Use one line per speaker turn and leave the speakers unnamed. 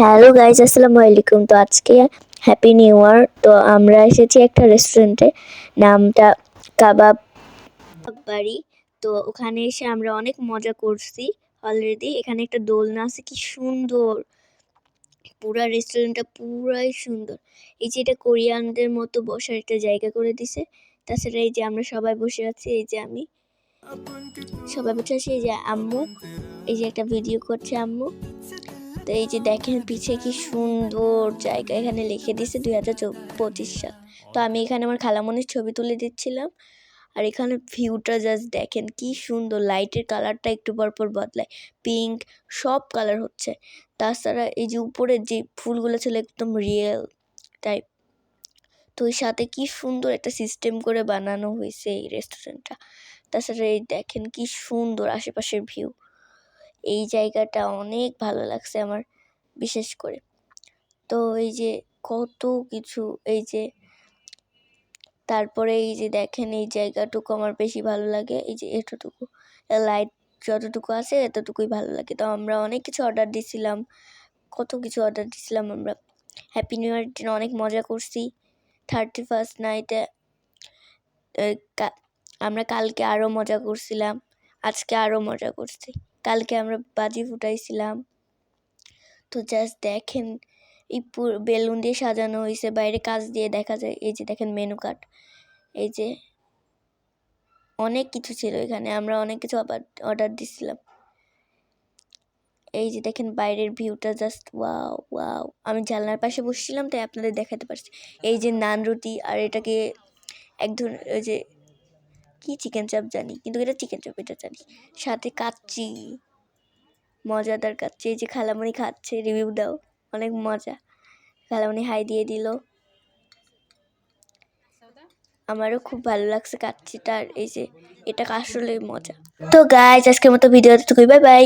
Hello guys আসসালামু আলাইকুম। তো আজকে হ্যাপি নিউ ইয়ার তো আমরা এসেছি একটা রেস্টুরেন্টে নামটা কাবাব বাড়ি। তো ওখানে এসে আমরা অনেক মজা করছি অলরেডি এখানে একটা দোলনা আছে, কি সুন্দর। পুরা রেস্টুরেন্টটা পুরাই সুন্দর। এই যে এটা কোরিয়ানদের মতো বসার একটা জায়গা করে দিছে। তাছাড়া এই যে আমরা সবাই বসে আছি, এই যে আমি। সবাই বসে আছি, এই যে আম্মু। এই যে একটা ভিডিও করছে আম্মু। তো এই যে দেখেন পিছে কি সুন্দর জায়গা এখানে লিখে দিছে দুই হাজার পঁচিশ সাল। তো আমি এখানে আমার খালামনির ছবি তুলে দিচ্ছিলাম। আর এখানে ভিউটা জাস্ট দেখেন কি সুন্দর লাইটের কালারটা একটু পর পর বদলায়। পিঙ্ক সব কালার হচ্ছে। তাছাড়া এই যে উপরের যে ফুলগুলো ছিল একদম রিয়েল টাইপ তো ওই সাথে কি সুন্দর একটা সিস্টেম করে বানানো হয়েছে এই রেস্টুরেন্টটা তাছাড়া এই দেখেন কি সুন্দর আশেপাশের ভিউ এই জায়গাটা অনেক ভালো লাগছে আমার, বিশেষ করে। তো এই যে কত কিছু, এই যে তারপরে এই যে দেখেন এই জায়গাটুকু আমার বেশি ভালো লাগে, এই যে এতটুকু, লাইট যতটুকু আছে এতটুকুই ভালো লাগে। তো আমরা অনেক কিছু অর্ডার দিছিলাম, কত কিছু অর্ডার দিছিলাম আমরা। হ্যাপি নিউ ইয়ার দিন, অনেক মজা করছি। থার্টি ফার্স্ট নাইটে আমরা কালকে আরও মজা করছিলাম, আজকে আরও মজা করছি। কালকে আমরা বাজি ফুটাইছিলাম। তো জাস্ট দেখেন, এই বেলুন দিয়ে সাজানো হয়েছে বাইরে কাজ দিয়ে দেখা যায়, এই যে দেখেন মেনু কার্ড এই যে অনেক কিছু ছিল এখানে, আমরা অনেক কিছু আবার অর্ডার দিছিলাম। এই যে দেখেন বাইরের ভিউটা জাস্ট ওয়াও ওয়াও আমি জানলার পাশে বসছিলাম, তাই আপনাদের দেখাতে পারছি। এই যে নান রুটি, আর এটাকে এক ধরনের, ওই যে কি চিকেন চাপ জানি কিন্তু এটা চিকেন চাপ এটা জানি। সাথে কাচ্চি মজাদার কাচ্ছি এই যে খালামণি খাচ্ছে রিভিউ দাও অনেক মজা। খালামণি হাই দিয়ে দিল। আমারও খুব ভালো লাগছে কাচ্ছিটার এই যে এটা আসলে মজা। তো গাইজ আজকের মতো ভিডিও তুই বাই বাই